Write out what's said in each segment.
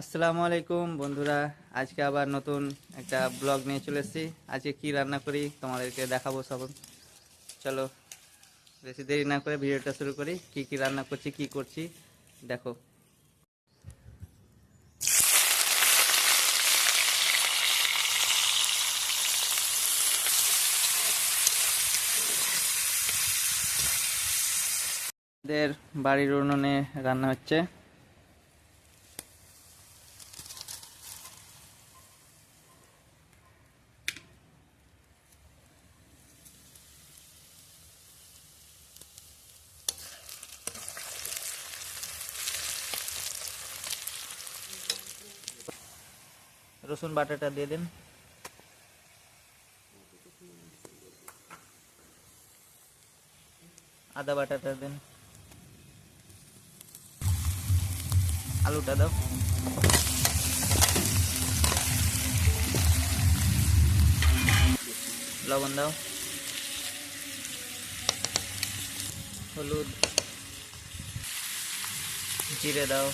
আসসালামু আলাইকুম বন্ধুরা, আজকে আবার নতুন একটা ব্লগ নিয়ে চলে এসেছি। আজকে কি রান্না করি তোমাদেরকে দেখাবো সব। চলো, বেশি দেরি না করে ভিডিওটা শুরু করি। কি কি রান্না করছি, কি করছি, দেখো। বাড়ির উনুনে রান্না হচ্ছে। রসুন বাটাটা দিয়ে দিন। আদা বাটাটা দিন। আলুটা দাও। লবণ দাও। হলুদ। জিরে দাও।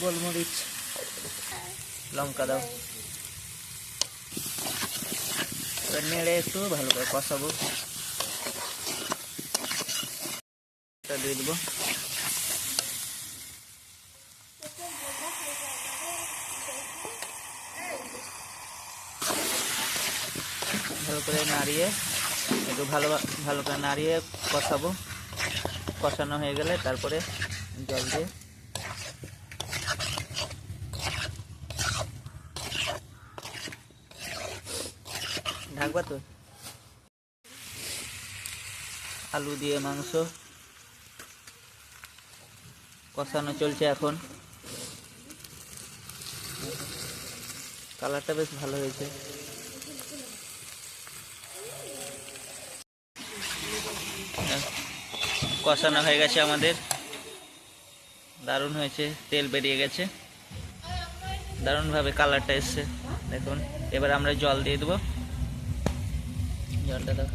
গোলমরিচ। লঙ্কা দাও। এবার নেড়ে একটু ভালো করে কষাবো। দিয়ে দেবো। ভালো করে নাড়িয়ে, একটু ভালো ভালো করে নাড়িয়ে কষাবো। কষানো হয়ে গেলে তারপরে জল দিয়ে ঢাকবা তো? আলু দিয়ে মাংস। কষানো চলছে এখন। কালারটা বেশ ভালো হয়েছে। কষানো হয়ে গেছে আমাদের। দারুণ হয়েছে, তেল বেরিয়ে গেছে। দারুণভাবে কালারটা এসছে। দেখুন, এবার আমরা জল দিয়ে দেবো। জলটা দাও।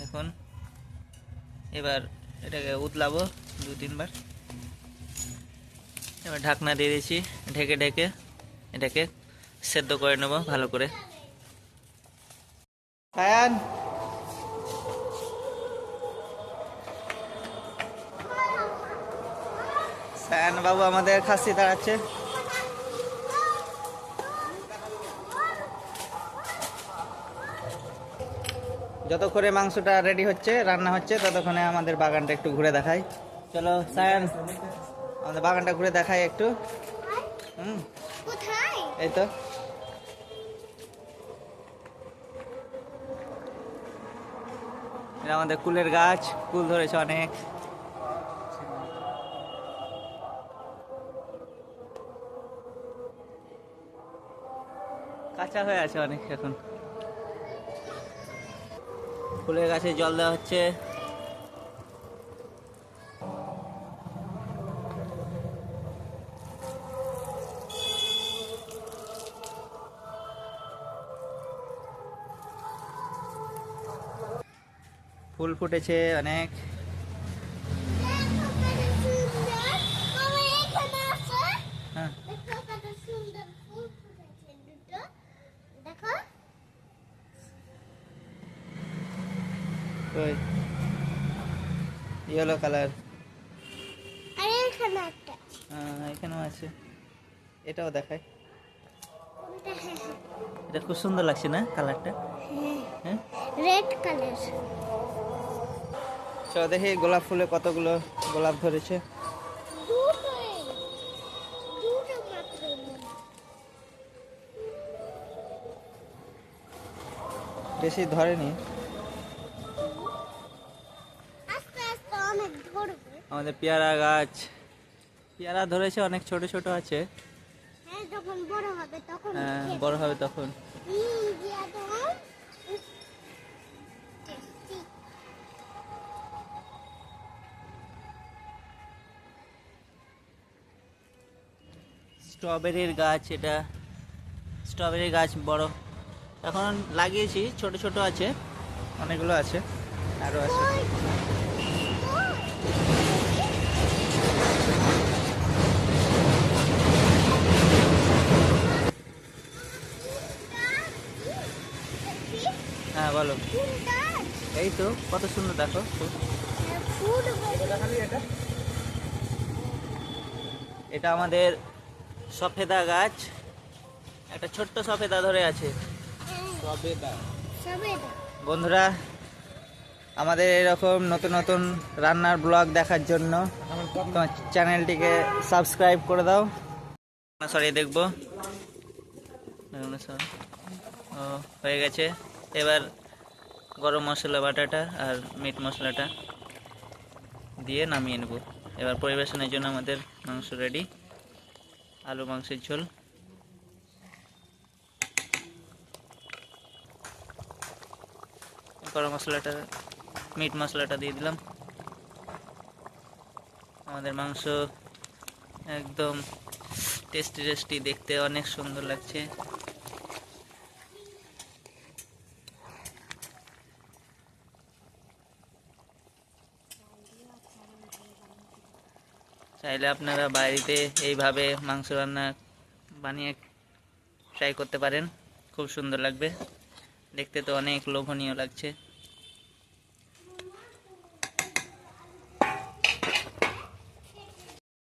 দেখুন, এবার এটাকে উতলাবো দু তিনবার। এবার ঢাকনা দিয়ে দিয়েছি, ঢেকে ঢেকে এটাকে সেদ্ধ করে নেব ভালো করে। সায়ান সায়ান বাবু আমাদের খাসি দাঁড়াচ্ছে। যতক্ষণে মাংসটা রেডি হচ্ছে, রান্না হচ্ছে, ততক্ষণে আমাদের বাগানটা একটু ঘুরে দেখাই। চলো, সায়ান, আমাদের বাগানটা ঘুরে দেখাই একটু। হুম, এই তো। আমাদের কুলের গাছ, কুল ধরেছে অনেক। কাঁচা হয়ে আছে অনেক এখন। ফুলের গাছে জল দেওয়া হচ্ছে। ফুল ফুটেছে অনেক। ওই ইয়েলো কালার আরে এখানে একটা এখানেও আছে। এটাও দেখায় হ্যাঁ এটা খুব সুন্দর লাগছে না কালারটা হ্যাঁ। রেড কালার চলো দেখি গোলাপ ফুলে কতগুলো গোলাপ ধরেছে। হয়। বেশি ধরেনি। আমাদের পেয়ারা গাছ। পেয়ারা ধরেছে অনেক ছোট ছোট আছে। হ্যাঁ বড় হবে তখন হ্যাঁ স্ট্রবেরির গাছ এটা। স্ট্রবেরি গাছ বড়। এখন লাগিয়েছি ছোট ছোট আছে। অনেকগুলো আছে আরও আছে। বলো। এই তো কত সুন্দর দেখো। এটা আমাদের সফেদা গাছ। একটা ছোট্ট সফেদা ধরে আছে। বন্ধুরা আমাদের এরকম নতুন নতুন রান্নার ব্লগ দেখার জন্য তোমার চ্যানেলটিকে সাবস্ক্রাইব করে দাও। সরিয়ে দেখব। হয়ে গেছে। এবার গরম মশলা বাটাটা আর মিট মশলাটা দিয়ে নামিয়ে নেব। এবার পরিবেশনের জন্য আমাদের মাংস রেডি আলু, মাংসের ঝোল। গরম মশলাটা মিট মশলাটা দিয়ে দিলাম। আমাদের মাংস একদম টেস্টি টেস্টি দেখতে অনেক সুন্দর লাগছে। চাইলে আপনারা বাড়িতে এইভাবে মাংস রান্না বানিয়ে ট্রাই করতে পারেন। খুব সুন্দর লাগবে। দেখতে তো অনেক লোভনীয় লাগছে।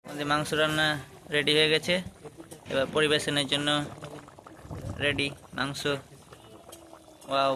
আমাদের মাংস রান্না রেডি হয়ে গেছে। এবার পরিবেশনের জন্য রেডি মাংস। ওয়াও